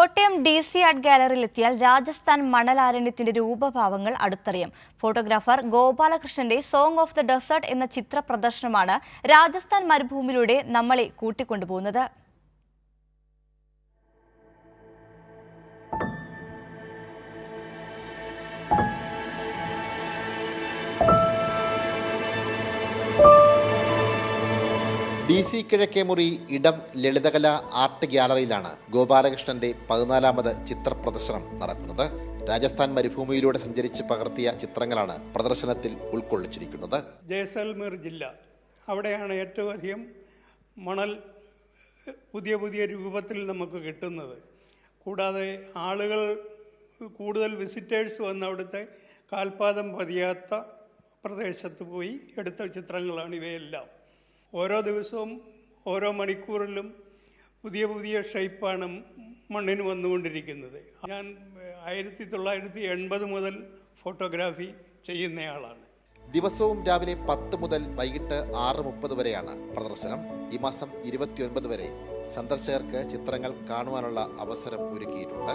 Kottayam D C art ഗാലറിയിലെത്തിയാൽ രാജസ്ഥാൻ മണലാരണ്യത്തിന്റെ രൂപഭാവങ്ങൾ അടുത്തറിയാം. ഫോട്ടോഗ്രാഫർ ഗോപാലകൃഷ്ണന്റെ സോങ് ഓഫ് ദ ഡെസേർട്ട് എന്ന ചിത്ര പ്രദർശനമാണ് രാജസ്ഥാൻ മരുഭൂമിയിലൂടെ നമ്മളെ കൂട്ടിക്കൊണ്ടുപോകുന്നത്. ഡി സി കിഴക്കേമുറി ഇടം ലളിതകല ആർട്ട് ഗ്യാലറിയിലാണ് ഗോപാലകൃഷ്ണന്റെ പതിനാലാമത് ചിത്ര പ്രദർശനം നടക്കുന്നത്. രാജസ്ഥാൻ മരുഭൂമിയിലൂടെ സഞ്ചരിച്ച് പകർത്തിയ ചിത്രങ്ങളാണ് പ്രദർശനത്തിൽ ഉൾക്കൊള്ളിച്ചിരിക്കുന്നത്. ജയ്സൽമീർ ജില്ല. അവിടെയാണ് ഏറ്റവും അധികം മണൽ പുതിയ പുതിയ രൂപത്തിൽ നമുക്ക് കിട്ടുന്നത്. കൂടാതെ ആളുകൾ കൂടുതൽ വിസിറ്റേഴ്സ് വന്ന് അവിടുത്തെ കാൽപാദം പതിയാത്ത പ്രദേശത്ത് പോയി എടുത്ത ചിത്രങ്ങളാണ് ഇവയെല്ലാം. ഓരോ ദിവസവും ഓരോ മണിക്കൂറിലും പുതിയ പുതിയ ഷേപ്പാണ് മണ്ണിന് വന്നുകൊണ്ടിരിക്കുന്നത്. ഞാൻ ആയിരത്തി തൊള്ളായിരത്തി എൺപത് മുതൽ ഫോട്ടോഗ്രാഫി ചെയ്യുന്നയാളാണ്. ദിവസവും രാവിലെ പത്ത് മുതൽ വൈകിട്ട് ആറ് മുപ്പത് വരെയാണ് പ്രദർശനം. ഈ മാസം ഇരുപത്തിയൊൻപത് വരെ സന്ദർശകർക്ക് ചിത്രങ്ങൾ കാണുവാനുള്ള അവസരം ഒരുക്കിയിട്ടുണ്ട്.